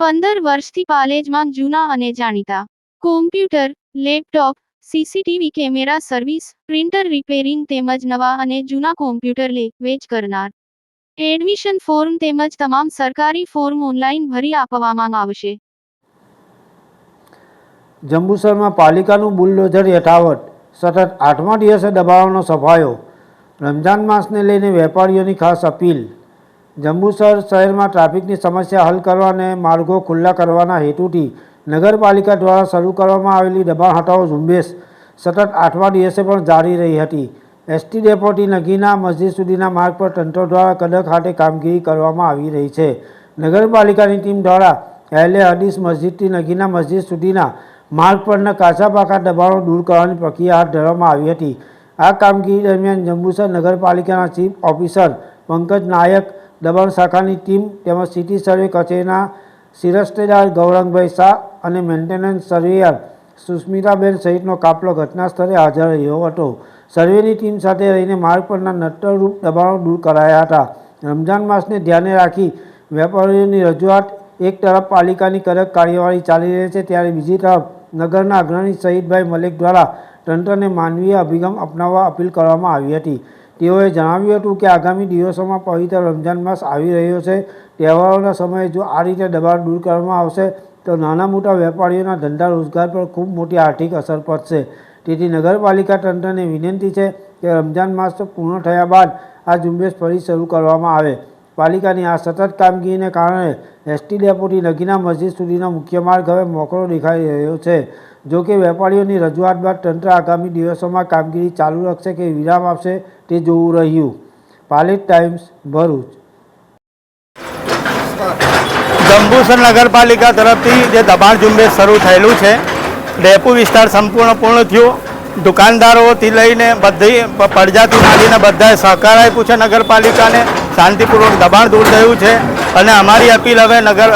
પંદર વર્ષથી પાલેજમાં જૂના અને જાણીતા. Computer laptop CCTV camera service printer repairing તેમજ નવા અને જૂના કોમ્પ્યુટર લે, વેચ કરનાર. એડમિશન ફોર્મ તેમજ તમામ સરકારી ફોર્મ ઓનલાઈન ભરી આપવામાં આવશે. જંબુસરમાં પાલિકાનું બુલડોઝર યથાવત સતત આઠમા દિવસે દબાવવાનો સફાયો. રમજાન માસને લઈને વેપારીઓની ખાસ અપીલ. જંબુસર શહેરમાં ટ્રાફિકની સમસ્યા હલ કરવા અને માર્ગો ખુલ્લા કરવાના હેતુથી નગરપાલિકા દ્વારા શરૂ કરવામાં આવેલી દબાણ હટાવો ઝુંબેશ સતત આઠમા દિવસે પણ જારી રહી હતી. એસટી ડેપોથી નગીના મસ્જિદ સુધીના માર્ગ પર તંત્ર દ્વારા કડક હાથે કામગીરી કરવામાં આવી રહી છે. નગરપાલિકાની ટીમ દ્વારા એલે હદીસ મસ્જિદથી નગીના મસ્જિદ સુધીના માર્ગ પરના કાચા પાકા દબાણો દૂર કરવાની પ્રક્રિયા હાથ ધરવામાં આવી હતી. આ કામગીરી દરમિયાન જંબુસર નગરપાલિકાના ચીફ ઓફિસર પંકજ નાયક દબાણ શાખાની ટીમ તેમજ સિટી સર્વે કચેરીના શિરસ્તેદાર ગૌરંગભાઈ શાહ અને મેન્ટેનન્સ સર્વેયર સુસ્મિતાબેન સહિતનો કાફલો ઘટના સ્થળે હાજર રહ્યો હતો. સર્વેની ટીમ સાથે રહીને માર્ગ પરના નટ્ટરૂપ દબાણો દૂર કરાયા હતા. રમજાન માસને ધ્યાને રાખી વેપારીઓની રજૂઆત એક તરફ પાલિકાની કડક કાર્યવાહી ચાલી રહી છે, ત્યારે બીજી તરફ નગરના અગ્રણી શહીદભાઈ મલિક દ્વારા તંત્રને માનવીય અભિગમ અપનાવવા અપીલ કરવામાં આવી હતી. તેઓએ જણાવ્યું હતું કે આગામી દિવસોમાં પવિત્ર રમજાન માસ આવી રહ્યો છે. તહેવારોના સમયે જો આ રીતે દબાણ દૂર કરવામાં આવશે, તો નાના મોટા વેપારીઓના ધંધા રોજગાર પર ખૂબ મોટી આર્થિક અસર પડશે. તેથી નગરપાલિકા તંત્રને વિનંતી છે કે રમજાન માસ પૂર્ણ થયા બાદ આ ઝુંબેશ ફરી શરૂ કરવામાં આવે. પાલિકાની આ સતત કામગીરીને કારણે એસટી ડેપોથી નગીના મસ્જિદ સુધીનો મુખ્ય માર્ગ હવે મોકળો દેખાઈ રહ્યો છે. જો કે વેપારીઓની રજૂઆત બાદ તંત્ર આગામી દિવસોમાં કામગીરી ચાલુ રાખશે કે વિરામ આપશે તે જોવું રહ્યું. પાલિત ટાઈમ્સ, ભરૂચ. જંબુસર નગરપાલિકા તરફથી જે દબાણ ઝુંબેશ શરૂ થયેલું છે, ડેપો વિસ્તાર સંપૂર્ણ પૂર્ણ થયો. દુકાનદારોથી લઈને બધી પડજાથી માંડીને બધાએ સહકાર આપ્યું છે નગરપાલિકાને. શાંતિપૂર્વક દબાણ દૂર થયું છે. અને અમારી અપીલ હવે નગર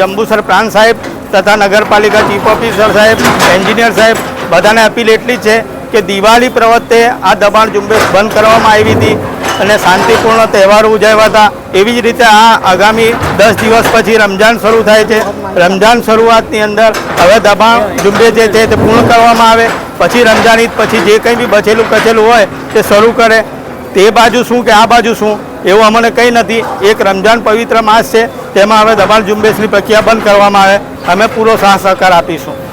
જંબુસર પ્રાંત સાહેબ તથા નગરપાલિકા ચીફ ઓફિસર સાહેબ, એન્જિનિયર સાહેબ, બધાને અપીલ એટલી છે કે દિવાળી પ્રવત્તે આ દબાણ ઝુંબેશ બંધ કરવામાં આવી હતી અને શાંતિપૂર્ણ તહેવારો ઉજવ્યા હતા. એવી જ રીતે આ આગામી દસ દિવસ પછી રમજાન શરૂ થાય છે. રમજાન શરૂઆતની અંદર હવે દબાણ ઝુંબેશ જે છે તે પૂર્ણ કરવામાં આવે. પછી રમજાન ઈદ પછી જે કંઈ બી બચેલું કચેલું હોય તે શરૂ કરે. તે બાજુ શું કે આ બાજુ શું એવું અમને કંઈ નથી. એક રમજાન પવિત્ર માસ છે. તેમાં હવે દબાણ ઝુંબેશની પ્રક્રિયા બંધ કરવામાં આવે. અમે પૂરો સાથ સહકાર આપીશું.